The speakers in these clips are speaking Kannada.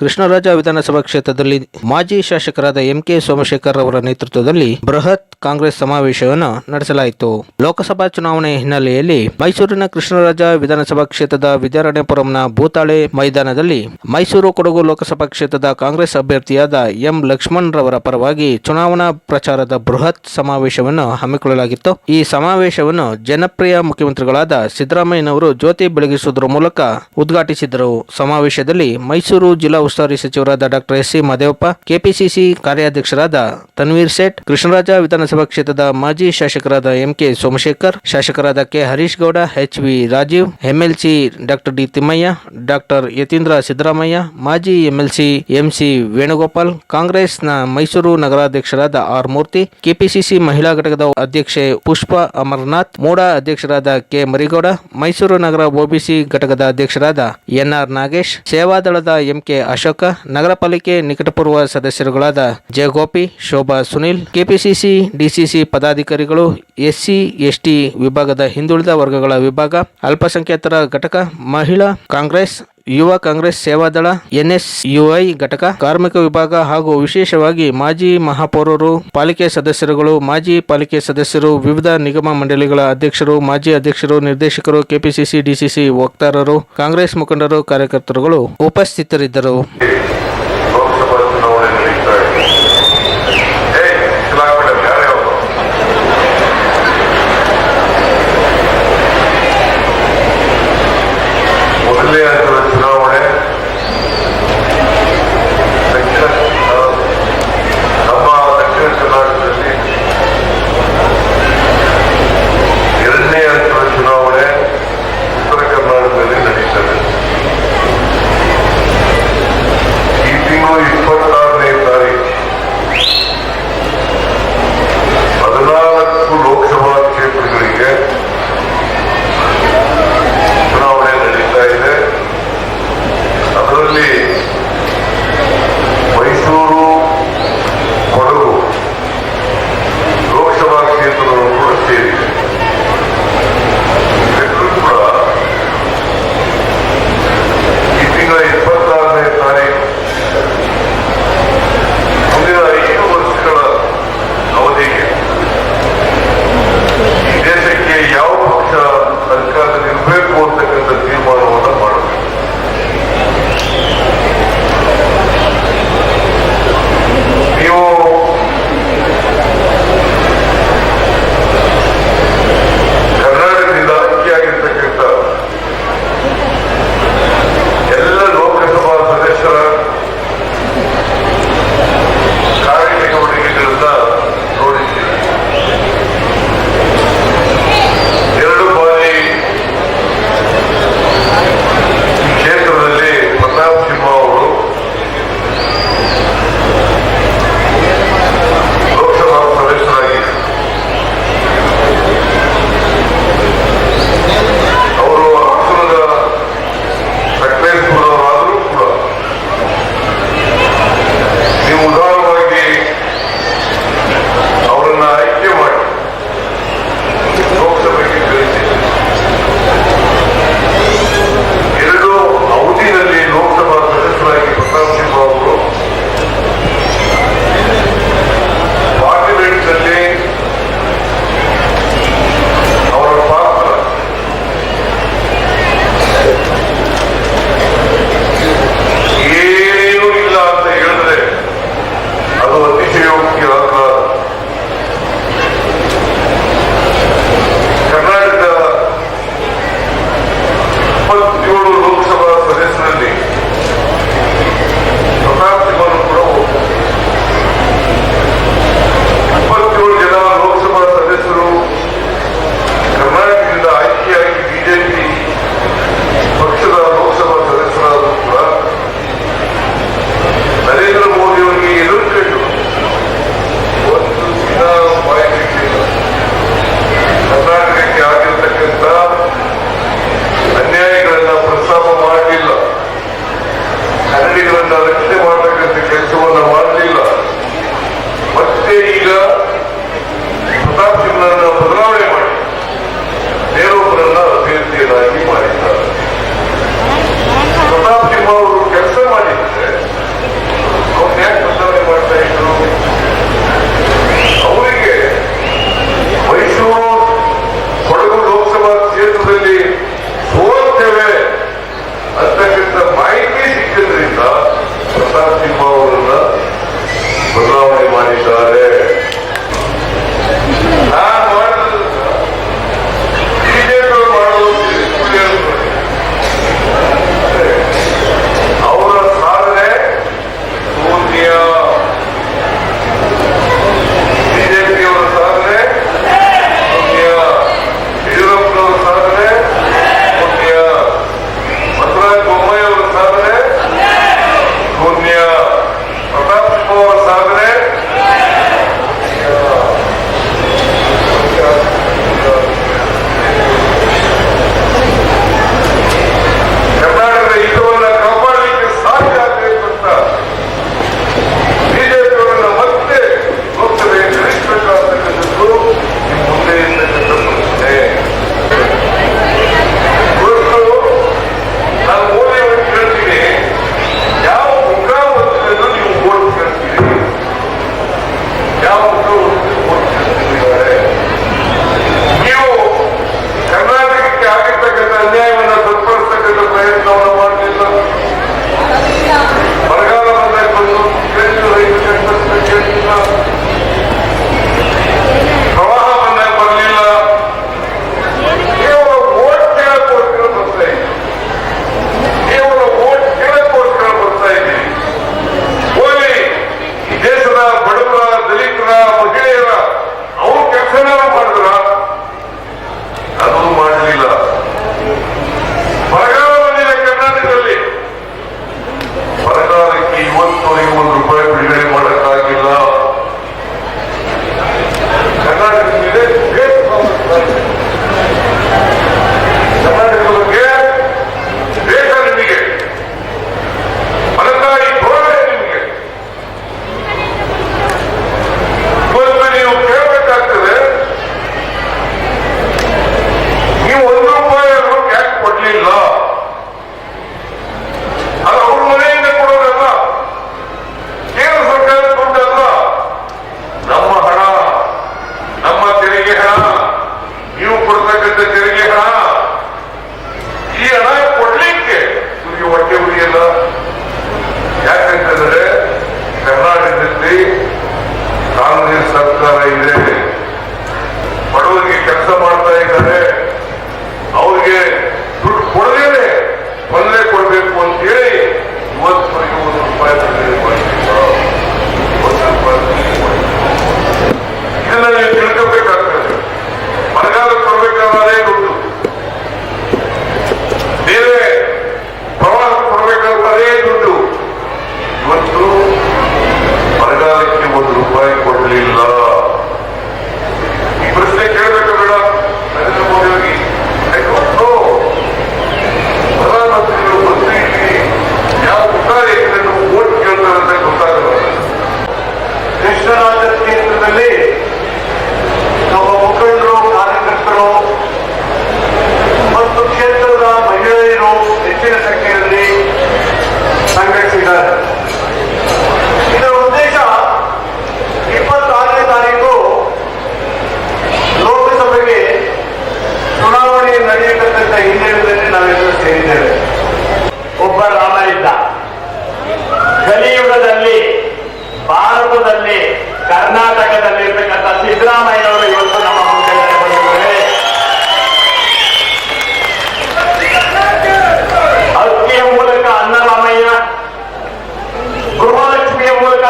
ಕೃಷ್ಣರಾಜ ವಿಧಾನಸಭಾ ಕ್ಷೇತ್ರದಲ್ಲಿ ಮಾಜಿ ಶಾಸಕರಾದ ಎಂ ಕೆ ಸೋಮಶೇಖರ್ ಅವರ ನೇತೃತ್ವದಲ್ಲಿ ಬೃಹತ್ ಕಾಂಗ್ರೆಸ್ ಸಮಾವೇಶವನ್ನು ನಡೆಸಲಾಯಿತು. ಲೋಕಸಭಾ ಚುನಾವಣೆ ಹಿನ್ನೆಲೆಯಲ್ಲಿ ಮೈಸೂರಿನ ಕೃಷ್ಣರಾಜ ವಿಧಾನಸಭಾ ಕ್ಷೇತ್ರದ ವಿದ್ಯಾರಣ್ಯಪುರಂನ ಭೂತಾಳೆ ಮೈದಾನದಲ್ಲಿ ಮೈಸೂರು ಕೊಡಗು ಲೋಕಸಭಾ ಕ್ಷೇತ್ರದ ಕಾಂಗ್ರೆಸ್ ಅಭ್ಯರ್ಥಿಯಾದ ಎಂ ಲಕ್ಷ್ಮಣ್ ರವರ ಪರವಾಗಿ ಚುನಾವಣಾ ಪ್ರಚಾರದ ಬೃಹತ್ ಸಮಾವೇಶವನ್ನು ಹಮ್ಮಿಕೊಳ್ಳಲಾಗಿತ್ತು. ಈ ಸಮಾವೇಶವನ್ನು ಜನಪ್ರಿಯ ಮುಖ್ಯಮಂತ್ರಿಗಳಾದ ಸಿದ್ದರಾಮಯ್ಯನವರು ಜ್ಯೋತಿ ಬೆಳಗಿಸುವುದರ ಮೂಲಕ ಉದ್ಘಾಟಿಸಿದರು. ಸಮಾವೇಶದಲ್ಲಿ ಮೈಸೂರು ಜಿಲ್ಲಾ ಉಸ್ತುವಾರಿ ಸಚಿವರಾದ doctor S C Mahadevappa KPCC ಕಾರ್ಯಾಧ್ಯಕ್ಷರಾದ Tanveer Sait, Krishnaraja ವಿಧಾನಸಭಾ ಕ್ಷೇತ್ರದ ಮಾಜಿ ಶಾಸಕರಾದ ಎಂಕೆ ಸೋಮಶೇಖರ್, ಶಾಸಕರಾದ K Harish Gowda, H V Rajeev, MLC doctor D Thimmaiah doctor Yathindra Siddaramaiah, ಮಾಜಿ ಎಂಎಲ್ಸಿ ಎಂಸಿ ವೇಣುಗೋಪಾಲ್, ಕಾಂಗ್ರೆಸ್ನ ಮೈಸೂರು ನಗರಾಧ್ಯಕ್ಷರಾದ ಆರ್ ಮೂರ್ತಿ, ಕೆಪಿಸಿಸಿ ಮಹಿಳಾ ಘಟಕದ ಅಧ್ಯಕ್ಷೆ ಪುಷ್ಪ ಅಮರನಾಥ್, ಮೂಡ ಅಧ್ಯಕ್ಷರಾದ ಕೆ ಮರಿಗೌಡ, ಮೈಸೂರು ನಗರ ಒಬಿಸಿ ಘಟಕದ ಅಧ್ಯಕ್ಷರಾದ ಎನ್ಆರ್ ನಾಗೇಶ್ ಸೇವಾದಳದ ಎಂಕೆ ಅಶೋಕ, ನಗರ ಪಾಲಿಕೆ ನಿಕಟಪೂರ್ವ ಸದಸ್ಯರುಗಳಾದ ಜಯಗೋಪಿ ಶೋಭಾ ಸುನಿಲ್, ಕೆಪಿಸಿಸಿ, ಡಿಸಿಸಿ ಪದಾಧಿಕಾರಿಗಳು, ಎಸ್ಸಿ, ಎಸ್ಟಿ ವಿಭಾಗದ ಹಿಂದುಳಿದ ವರ್ಗಗಳ ವಿಭಾಗ, ಅಲ್ಪಸಂಖ್ಯಾತರ ಘಟಕ, ಮಹಿಳಾ, ಕಾಂಗ್ರೆಸ್ ಯುವ ಕಾಂಗ್ರೆಸ್ ಸೇವಾದಳ ಎನ್ಎಸ್ಯುಐ ಘಟಕ, ಕಾರ್ಮಿಕ ವಿಭಾಗ ಹಾಗೂ ವಿಶೇಷವಾಗಿ ಮಾಜಿ ಮಹಾಪೌರರು, ಪಾಲಿಕೆ ಸದಸ್ಯರುಗಳು, ಮಾಜಿ ಪಾಲಿಕೆ ಸದಸ್ಯರು, ವಿವಿಧ ನಿಗಮ ಮಂಡಳಿಗಳ ಅಧ್ಯಕ್ಷರು, ಮಾಜಿ ಅಧ್ಯಕ್ಷರು, ನಿರ್ದೇಶಕರು, ಕೆಪಿಸಿಸಿ, ಡಿಸಿಸಿ ವಕ್ತಾರರು, ಕಾಂಗ್ರೆಸ್ ಮುಖಂಡರು, ಕಾರ್ಯಕರ್ತರುಗಳು ಉಪಸ್ಥಿತರಿದ್ದರು.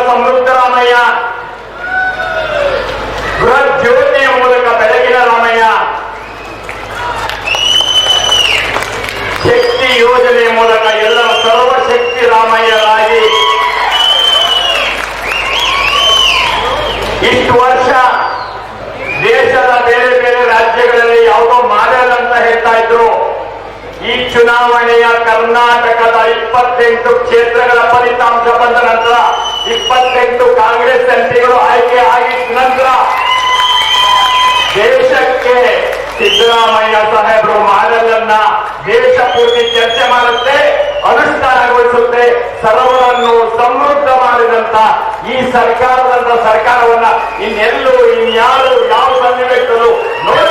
ಸಮೃದ್ಧರಾಮಯ್ಯ ಬೃಹತ್ ಯೋಜನೆಯ ಮೂಲಕ ಬೆಳಗಿನ ರಾಮಯ್ಯ. ಶಕ್ತಿ ಯೋಜನೆ ಮೂಲಕ ಎಲ್ಲ ಸರ್ವಶಕ್ತಿ ರಾಮಯ್ಯರಾಗಿ. ಇಷ್ಟು ವರ್ಷ ದೇಶದ ಬೇರೆ ಬೇರೆ ರಾಜ್ಯಗಳಲ್ಲಿ ಯಾವುದೋ ಮಾಡೆಲ್ ಅಂತ ಹೇಳ್ತಾ ಇದ್ರು. ಈ ಚುನಾವಣೆಯ ಕರ್ನಾಟಕದ ಇಪ್ಪತ್ತೆಂಟು ಕ್ಷೇತ್ರಗಳ ಫಲಿತಾಂಶ ಬಂದ ನಂತರ ಇಪ್ಪತ್ತೆಂಟು ಕಾಂಗ್ರೆಸ್ ಎಂಪಿಗಳು ಆಯ್ಕೆ ಆಗಿದ್ದ ನಂತರ ದೇಶಕ್ಕೆ ಸಿದ್ದರಾಮಯ್ಯ ಸಾಹೇಬರು ಮಾಡಲನ್ನ ದೇಶ ಪೂರ್ತಿ ಚರ್ಚೆ ಮಾಡುತ್ತೆ, ಅನುಷ್ಠಾನಗೊಳಿಸುತ್ತೆ, ಸರ್ವರನ್ನು ಸಮೃದ್ಧ ಮಾಡಿದಂತ ಈ ಸರ್ಕಾರದಂತ ಸರ್ಕಾರವನ್ನ ಇನ್ನೆಲ್ಲೂ ಇನ್ಯಾರು ಯಾವ ಸನ್ನಿವೇಶರು ನೋಡ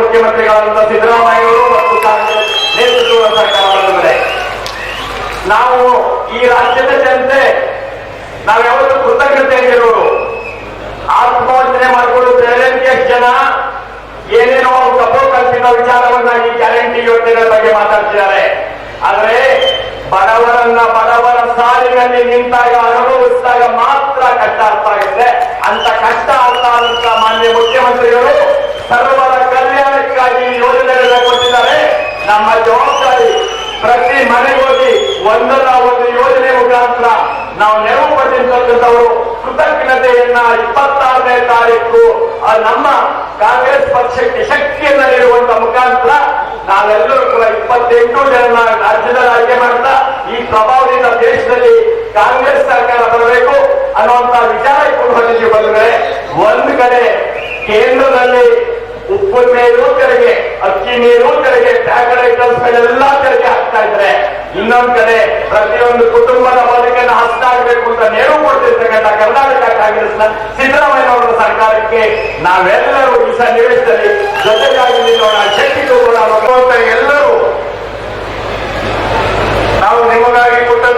ಮುಖ್ಯಮಂತ್ರಿಗಳಾದಂತಹ ಸಿದ್ದರಾಮಯ್ಯವರು ಮತ್ತು ಕಾಂಗ್ರೆಸ್ ನೇತೃತ್ವದ ಸರ್ಕಾರ ಬಂಧುಗಳೇ ನಾವು ಈ ರಾಜ್ಯದ ಜನತೆ, ನಾವು ಯಾವತ್ತೂ ಕೃತಜ್ಞತೆಯಲ್ಲಿರೋರು ಆತ್ಮವಂಚನೆ ಮಾಡಿಕೊಂಡು ಬೇರೆಂಗೆ ಜನ ಏನೇನೋ ಕಪೋಕಲ್ಪಿತ ವಿಚಾರವನ್ನ ಈ ಗ್ಯಾರಂಟಿ ಯೋಜನೆಗಳ ಬಗ್ಗೆ ಮಾತಾಡ್ತಿದ್ದಾರೆ. ಆದ್ರೆ ಬಡವರನ್ನ ಬಡವರ ಸಾಲಿನಲ್ಲಿ ನಿಂತಾಗ ಅನುಭವಿಸಿದಾಗ ಮಾತ್ರ ಕಷ್ಟ ಅರ್ಥ ಆಗುತ್ತೆ. ಅಂತ ಕಷ್ಟ ಅರ್ಥ ಆದಂತ ಮಾನ್ಯ ಮುಖ್ಯಮಂತ್ರಿಗಳು ಸರ್ವರ ನಮ್ಮ ಜವಾಬ್ದಾರಿ ಪ್ರತಿ ಮನೆಗೆ ಹೋಗಿ ಒಂದಲ್ಲ ಒಂದು ಯೋಜನೆ ಮುಖಾಂತರ ನಾವು ನೆರವು ಪಡೆದಿರ್ತಕ್ಕಂಥವರು ಕೃತಜ್ಞತೆಯನ್ನ ಇಪ್ಪತ್ತಾರನೇ ತಾರೀಕು ನಮ್ಮ ಕಾಂಗ್ರೆಸ್ ಪಕ್ಷಕ್ಕೆ ಶಕ್ತಿಯನ್ನ ನೀಡುವಂತ ಮುಖಾಂತರ ನಾವೆಲ್ಲರೂ ಕೂಡ ಇಪ್ಪತ್ತೆಂಟು ಜನ ರಾಜ್ಯದಲ್ಲಿ ಆಯ್ಕೆ ಮಾಡ್ತಾ ಈ ಪ್ರಭಾವದಿಂದ ದೇಶದಲ್ಲಿ ಕಾಂಗ್ರೆಸ್ ಸರ್ಕಾರ ಬರಬೇಕು ಅನ್ನುವಂತ ವಿಚಾರ ಬಂದಿದ್ದೀವಿ ಬಂದ್ರೆ ಒಂದು ಕಡೆ ಕೇಂದ್ರದಲ್ಲಿ ಉಪ್ಪು ಮೇಲೂ ತೆರಿಗೆ, ಅಕ್ಕಿ ಮೇಲೂ ತೆರಿಗೆ ಪ್ಯಾಕೆಟ್ ಐಟಮ್ಸ್ ಮೇಲೆಲ್ಲ ತೆರಿಗೆ ಹಾಕ್ತಾ ಇದ್ರೆ ಇನ್ನೊಂದ್ ಕಡೆ ಪ್ರತಿಯೊಂದು ಕುಟುಂಬದ ಬದುಕನ್ನು ಹಸ್ತಾಗಬೇಕು ಅಂತ ನೆರವು ಕೊಡ್ತಿರ್ತಕ್ಕಂಥ ಕರ್ನಾಟಕ ಕಾಂಗ್ರೆಸ್ನ ಸಿದ್ದರಾಮಯ್ಯ ಸರ್ಕಾರಕ್ಕೆ ನಾವೆಲ್ಲರೂ ಈ ಸನ್ನಿವೇಶದಲ್ಲಿ ಜೊತೆಗಾಗಿ ನಿಲ್ಲೋಣ. ಶಕ್ತಿ ಎಲ್ಲರೂ ನಾವು ನಿಮಗಾಗಿ ಕೊಟ್ಟಂತಹ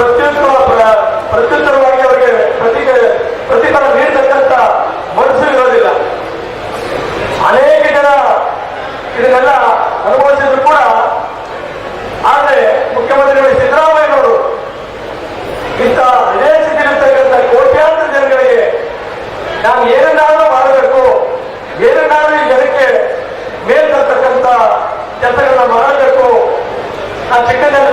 ಪ್ರತ್ಯುತ್ತರ ಪ್ರ- ಪ್ರತ್ಯುತ್ತರವಾಗಿ ಅವರಿಗೆ ಪ್ರತಿ ಪ್ರತಿಫಲ ನೀಡತಕ್ಕಂಥ ಮನಸ್ಸು ಇರೋದಿಲ್ಲ. ಅನೇಕ ಜನ ಇದನ್ನೆಲ್ಲ ಅನುಭವಿಸಿದ್ರು ಕೂಡ, ಆದರೆ ಮುಖ್ಯಮಂತ್ರಿಗಳು ಸಿದ್ದರಾಮಯ್ಯನವರು ಇಂಥ ವಿದೇಶದಲ್ಲಿರ್ತಕ್ಕಂಥ ಕೋಟ್ಯಾಂತರ ಜನಗಳಿಗೆ ನಾವು ಏನನ್ನಾದರೂ ಮಾಡಬೇಕು, ಏನನ್ನಾದರೂ ಈ ಜನಕ್ಕೆ ಮೇಲ್ತಕ್ಕಂಥ ಕೆಲಸಗಳನ್ನ ಮಾಡಬೇಕು, ನಾನು ಚಿಕ್ಕದಲ್ಲಿ